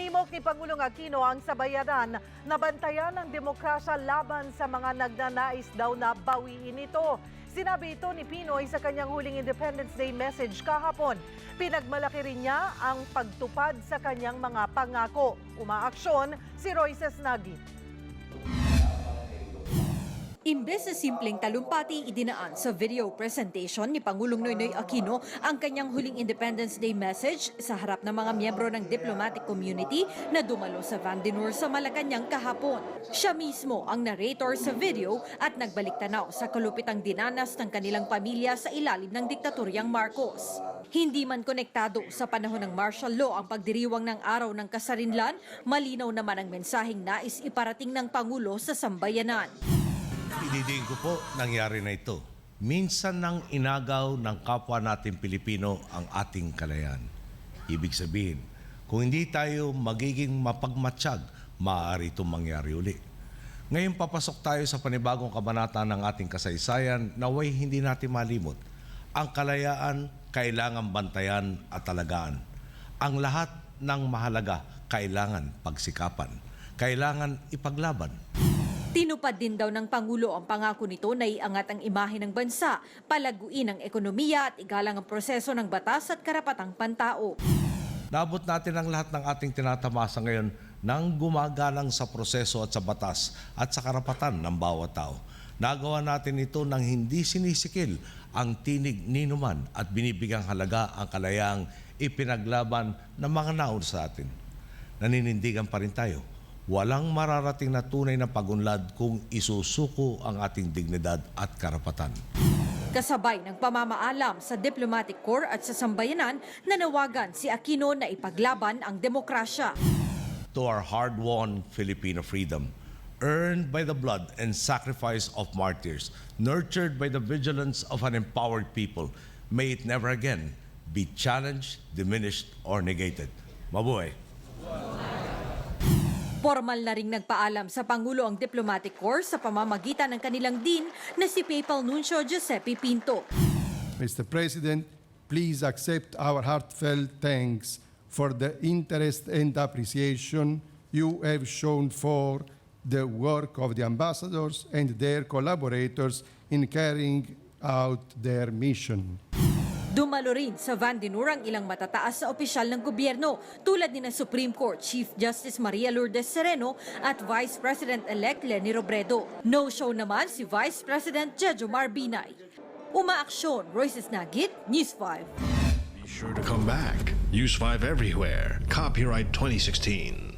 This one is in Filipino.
Hinimok ni Pangulong Aquino ang sabayanan na bantayan ng demokrasya laban sa mga nagnanais daw na bawiin ito. Sinabi ito ni Pinoy sa kanyang huling Independence Day message kahapon. Pinagmalaki rin niya ang pagtupad sa kanyang mga pangako. Umaaksyon si Royces Nagi. Imbes na simpleng talumpati idinaan sa video presentation ni Pangulong Noynoy Aquino ang kanyang huling Independence Day message sa harap ng mga miyembro ng diplomatic community na dumalo sa Vandenor sa Malacanang kahapon. Siya mismo ang narrator sa video at nagbalik tanaw sa kalupitang dinanas ng kanilang pamilya sa ilalim ng diktaturyang Marcos. Hindi man konektado sa panahon ng martial law ang pagdiriwang ng araw ng kasarinlan, malinaw naman ang mensaheng nais iparating ng Pangulo sa sambayanan. Inidiin ko po, nangyari na ito. Minsan nang inagaw ng kapwa natin Pilipino ang ating kalayaan. Ibig sabihin, kung hindi tayo magiging mapagmatsyag, maaari itong mangyari uli. Ngayon papasok tayo sa panibagong kabanata ng ating kasaysayan na way hindi natin malimot. Ang kalayaan kailangan bantayan at alagaan. Ang lahat ng mahalaga kailangan pagsikapan. Kailangan ipaglaban. Tinupad din daw ng Pangulo ang pangako nito na iangat ang imahe ng bansa, palaguin ang ekonomiya at igalang ang proseso ng batas at karapatang pantao. Naabot natin ang lahat ng ating tinatamasa ngayon nang gumagalang sa proseso at sa batas at sa karapatan ng bawat tao. Nagawa natin ito nang hindi sinisikil ang tinig ninuman at binibigang halaga ang kalayaang ipinaglaban ng mga naon sa atin. Naninindigan pa rin tayo. Walang mararating na tunay na pagunlad kung isusuko ang ating dignidad at karapatan. Kasabay ng pamamaalam sa diplomatic corps at sa sambayanan, nanawagan si Aquino na ipaglaban ang demokrasya. to our hard-won Filipino freedom, earned by the blood and sacrifice of martyrs, nurtured by the vigilance of an empowered people, may it never again be challenged, diminished, or negated. Mabuhay! Formal na ring nagpaalam sa Pangulo ang diplomatic corps sa pamamagitan ng kanilang dean na si Papal Nuncio Giuseppe Pinto. Mr. President, please accept our heartfelt thanks for the interest and appreciation you have shown for the work of the ambassadors and their collaborators in carrying out their mission. Dumalo rin sa Vandenur ang ilang matataas sa opisyal ng gobyerno tulad ni na Supreme Court Chief Justice Maria Lourdes Sereno at Vice President-elect Leni Robredo. No-show naman si Vice President Jejo Marbinay. Umaaksyon, Royces Nagit, News 5. Be sure to come back. Use 5 everywhere. Copyright 2016.